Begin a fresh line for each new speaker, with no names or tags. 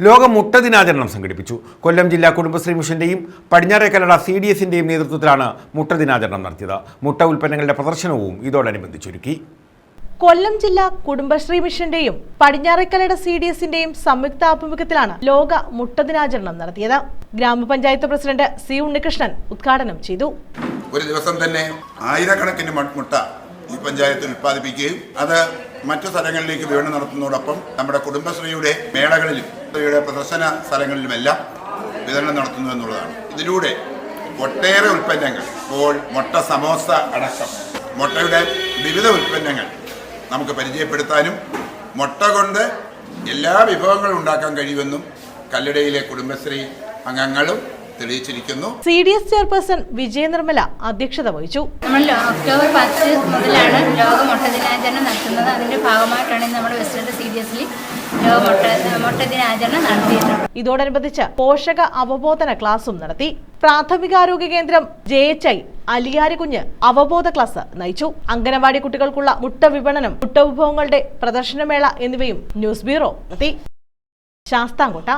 ലോക മുട്ട ദിനാചരണം സംഘടിപ്പിച്ചു. കൊല്ലം ജില്ലാ കുടുംബശ്രീ മിഷന്റെയും പടിഞ്ഞാറേക്കല്ലട സി ഡി എസിന്റെയും നേതൃത്വത്തിലാണ് മുട്ട ദിനാചരണം നടത്തിയത്. മുട്ട ഉൽപ്പന്നങ്ങളുടെ പ്രദർശനവും ഇതോടനുബന്ധിച്ചൊരുക്കി.
കൊല്ലം ജില്ലാ കുടുംബശ്രീ മിഷന്റെയും പടിഞ്ഞാറേക്കലയുടെ സി ഡി എസിന്റെയും സംയുക്ത ആഭിമുഖ്യത്തിലാണ് ലോക മുട്ട ദിനാചരണം നടത്തിയത്. ഗ്രാമപഞ്ചായത്ത് പ്രസിഡന്റ് സി ഉണ്ണികൃഷ്ണൻ ഉദ്ഘാടനം ചെയ്തു.
ഒരു ദിവസം തന്നെ ആയിരക്കണക്കിന് മുട്ട ഈ പഞ്ചായത്തിൽ ഉത്പാദിപ്പിക്കുകയും അത് മറ്റു സ്ഥലങ്ങളിലേക്ക് വീണ് നടത്തുന്നതോടൊപ്പം നമ്മുടെ കുടുംബശ്രീയുടെ മേളകളിലും കുടുംബശ്രീയുടെ പ്രദർശന സ്ഥലങ്ങളിലുമെല്ലാം വിതരണം നടത്തുന്നു എന്നുള്ളതാണ്. ഇതിലൂടെ ഒട്ടേറെ ഉൽപ്പന്നങ്ങൾ ഇപ്പോൾ മുട്ട സമോസ അടക്കം മുട്ടയുടെ വിവിധ ഉൽപ്പന്നങ്ങൾ നമുക്ക് പരിചയപ്പെടുത്താനും മുട്ട കൊണ്ട് എല്ലാ വിഭവങ്ങളും ഉണ്ടാക്കാൻ കഴിയുമെന്നും കല്ലടയിലെ കുടുംബശ്രീ അംഗങ്ങളും തെളിയിച്ചിരിക്കുന്നു.
C D S chairperson Vijaya Nirmala അധ്യക്ഷത വഹിച്ചു.
നമ്മൾ ഒക്ടോബർ പത്ത് മുതലാണ് ലോക മുട്ട ദിനാചരണം നടത്തുന്നത്. അതിന്റെ ഭാഗമായിട്ടാണ് നമ്മൾ വെസ്റ്റേൺ സി ഡി എസിൽ
ഇതോടനുബന്ധിച്ച് പോഷക അവബോധന ക്ലാസും നടത്തി. പ്രാഥമികാരോഗ്യ കേന്ദ്രം ജെ എച്ച് ഐ അലിയാരികുഞ്ഞ് അവബോധ ക്ലാസ് നയിച്ചു. അംഗനവാടി കുട്ടികൾക്കുള്ള മുട്ട വിപണനം മുട്ട വിഭവങ്ങളുടെ പ്രദർശനമേള എന്നിവയും ന്യൂസ് ബ്യൂറോ നടത്തി. ശാസ്താംകോട്ട.